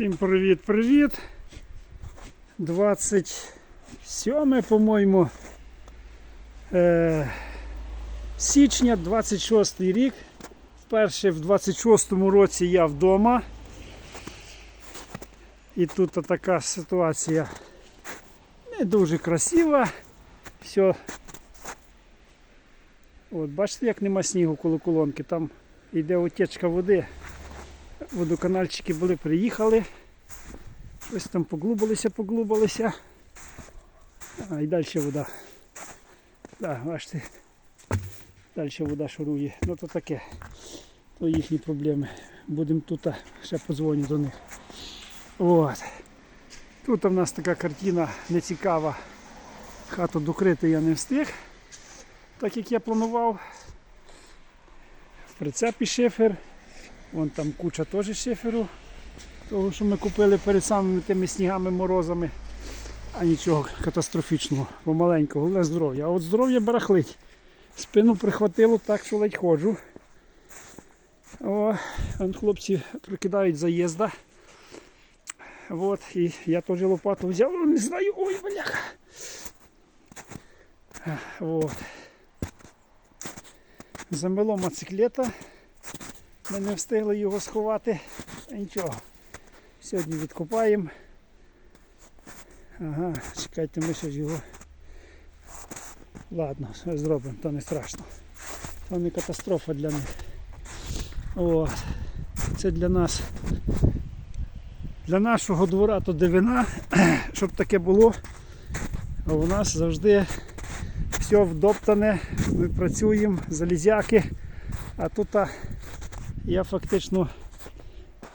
Всім привіт-привіт. 27, по-моєму, е, січня, 26 рік. Вперше в 26-му році я вдома. І тут така ситуація не дуже красива. Все. От, бачите, як нема снігу коло колонки, там йде утечка води. Водоканальчики були, приїхали. Ось там поглубилися, поглубилися. А і далі вода. Так, бачите. Далі вода шурує. Ну то таке. То їхні проблеми. Будемо тут ще подзвоню до них. От. Тут у нас така картина нецікава. Хату докрити я не встиг, так як я планував. В прицепі шифер. Вон там куча теж шиферу. Того, що ми купили перед самими тими снігами, морозами. А нічого катастрофічного, помаленьку, головне здоров'я. А от здоров'я барахлить. Спину прихватило так, що ледь ходжу. О, вон хлопці прикидають заїзда. От, і я теж лопату взяв, ну, не знаю, ой, бляха. От. Замело моциклета. Ми не встигли його сховати. Нічого. Сьогодні відкопаємо. Ага, чекайте, ми ж його. Ладно, все зробимо, то не страшно. То не катастрофа для них. От. Це для нас. Для нашого двора то дивина, щоб таке було. А у нас завжди все вдоптане, ми працюємо, залізяки, а тут я фактично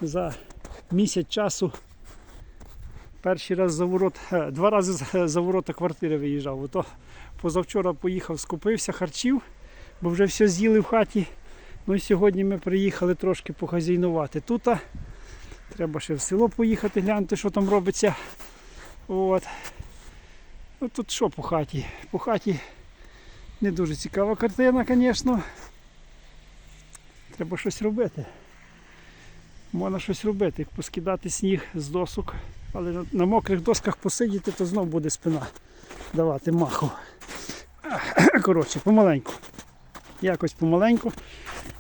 за місяць часу перший раз за ворот, е, два рази за- ворота квартири виїжджав. Ото позавчора поїхав, скупився харчів, бо вже все з'їли в хаті. Ну і сьогодні ми приїхали трошки похазяйнувати. Тут треба ще в село поїхати, глянути, що там робиться. От. Ну тут що по хаті? По хаті не дуже цікава картина, звісно. Треба щось робити. Можна щось робити, поскидати сніг з досок, але на, на мокрих досках посидіти, то знов буде спина давати маху. Коротше, помаленьку. Якось помаленьку.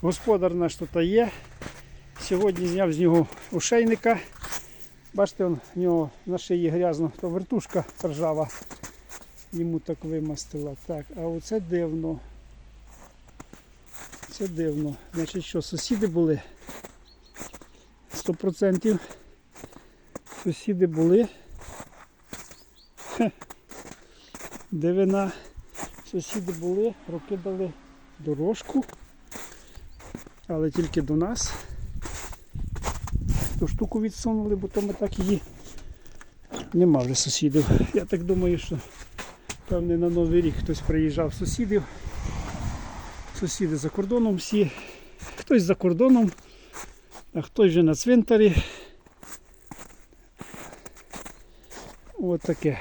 Господар наш тут є. Сьогодні зняв з нього ошейника. Бачите, он, в нього на шиї грязно, то вертушка ржава. Йому так вимастила. Так, а оце дивно. Це дивно. Значить, що сусіди були? 100% сусіди були. Хе. Дивина. Сусіди були, прокидали дорожку, але тільки до нас. Ту штуку відсунули, бо то ми так її нема вже сусідів. Я так думаю, що певне на Новий рік хтось приїжджав сусідів. Сусіди за кордоном всі. Хтось за кордоном, а хтось вже на цвинтарі. От таке.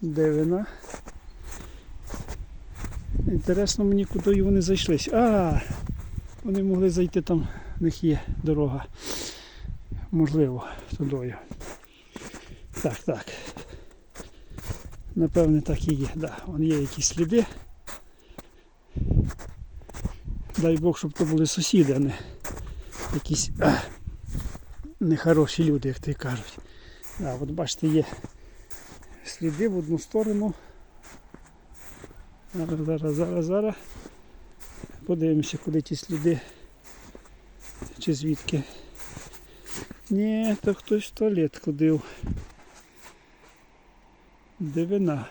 Дивина. Інтересно мені, куди вони зайшли. А, вони могли зайти там, в них є дорога. Можливо, тудою. Так, так. Напевне, так і є. Да, вон є якісь сліди. Дай Бог, щоб то були сусіди, а не якісь а, нехороші люди, як ти кажуть. Да, от бачите, є сліди в одну сторону. Зараз, зараз, зараз, зараз. Подивимося, куди ті сліди. Чи звідки. Ні, то хтось в туалет ходив. Дивина.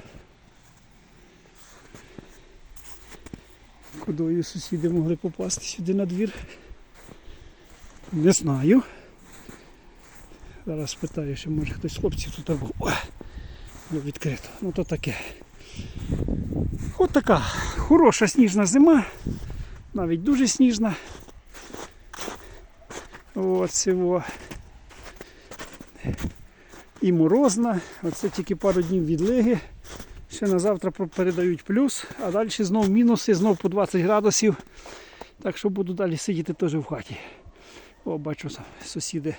Кудою сусіди могли попасти сюди на двір? Не знаю. Зараз спитаю, що може хтось з хлопців тут був. О, відкрито. Ну то таке. От така хороша сніжна зима. Навіть дуже сніжна. От цього. І морозна. Оце тільки пару днів відлиги. Ще на завтра передають плюс, а далі знов мінуси, знов по 20 градусів. Так що буду далі сидіти теж в хаті. О, бачу сусіди,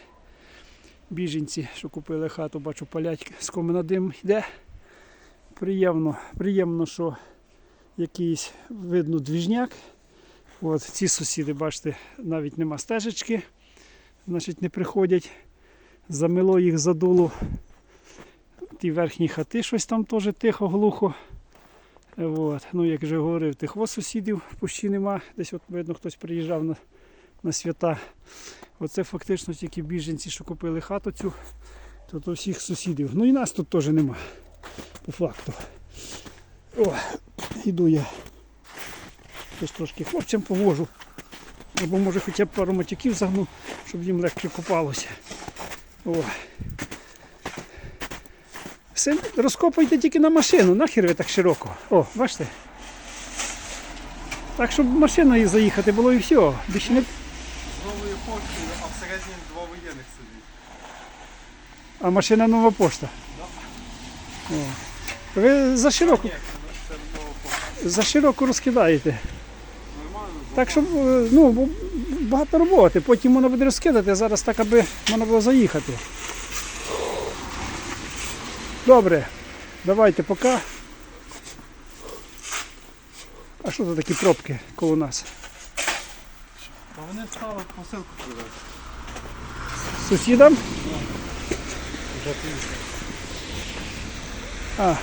біженці, що купили хату, бачу палять, з комина дим йде. Приємно, приємно, що якийсь видно двіжняк. От ці сусіди, бачите, навіть нема стежечки, значить не приходять. Замило їх задуло. Ті верхні хати щось там теж тихо, глухо. От. Ну, як вже говорив, тих сусідів почти нема. Десь от видно, хтось приїжджав на, на свята. Оце фактично тільки біженці, що купили хату цю, то, то всіх сусідів. Ну і нас тут теж нема. По факту. О, йду я. Щось трошки хлопцям поможу. Або може хоча б пару матюків загну, щоб їм легше купалося. О. Все, розкопуйте тільки на машину, нахер ви так широко. О, бачите? Так, щоб машиною заїхати було і все. Більше не... З новою поштою, а всередині два воєнних сидить. А машина нова пошта. О. Ви за широко, це нова пошта. за широко розкидаєте. Нормально? Так, щоб е, ну, бо багато роботи, потім можна буде розкидати, а зараз так, аби можна було заїхати. Добре, давайте поки. А що це такі пробки коло нас? Та вони стали посилку привезти. Сусідам? Вже. А,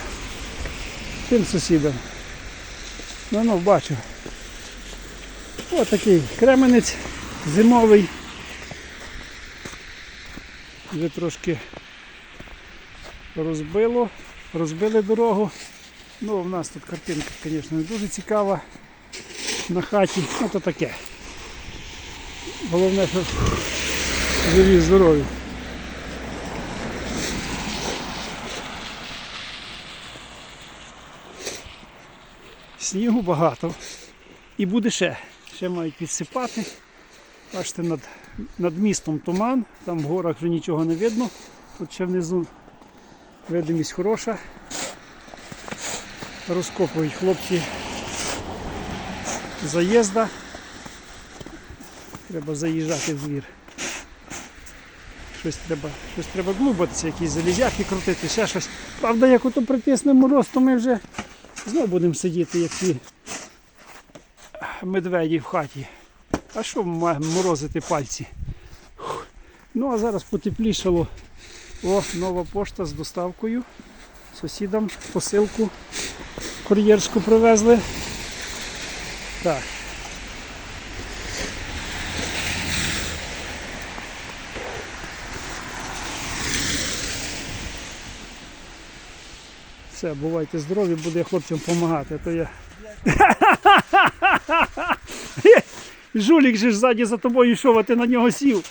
тим сусідам. Ну ну, бачу. Ось такий кременець зимовий. Вже трошки розбило, розбили дорогу. Ну, в нас тут картинка, звісно, не дуже цікава на хаті. Ну то таке. Головне, що живі, здорові. Снігу багато. І буде ще. Ще мають підсипати. Бачите, над, над містом туман, там в горах вже нічого не видно. Тут ще внизу видимість хороша. Розкопують хлопці заїзда. Треба заїжджати в двір. Щось треба, щось треба глубатися, якісь залізяки крутити, ще щось. Правда, як ото притисне мороз, то ми вже Знову будемо сидіти, як ті медведі в хаті. А що морозити пальці? Ну а зараз потеплішало. О, нова пошта з доставкою. Сусідам посилку кур'єрську привезли. Так. Все, бувайте здорові, буду я хлопцям допомагати, то я. Жулік же ж ззаді за тобою йшов, а ти на нього сів.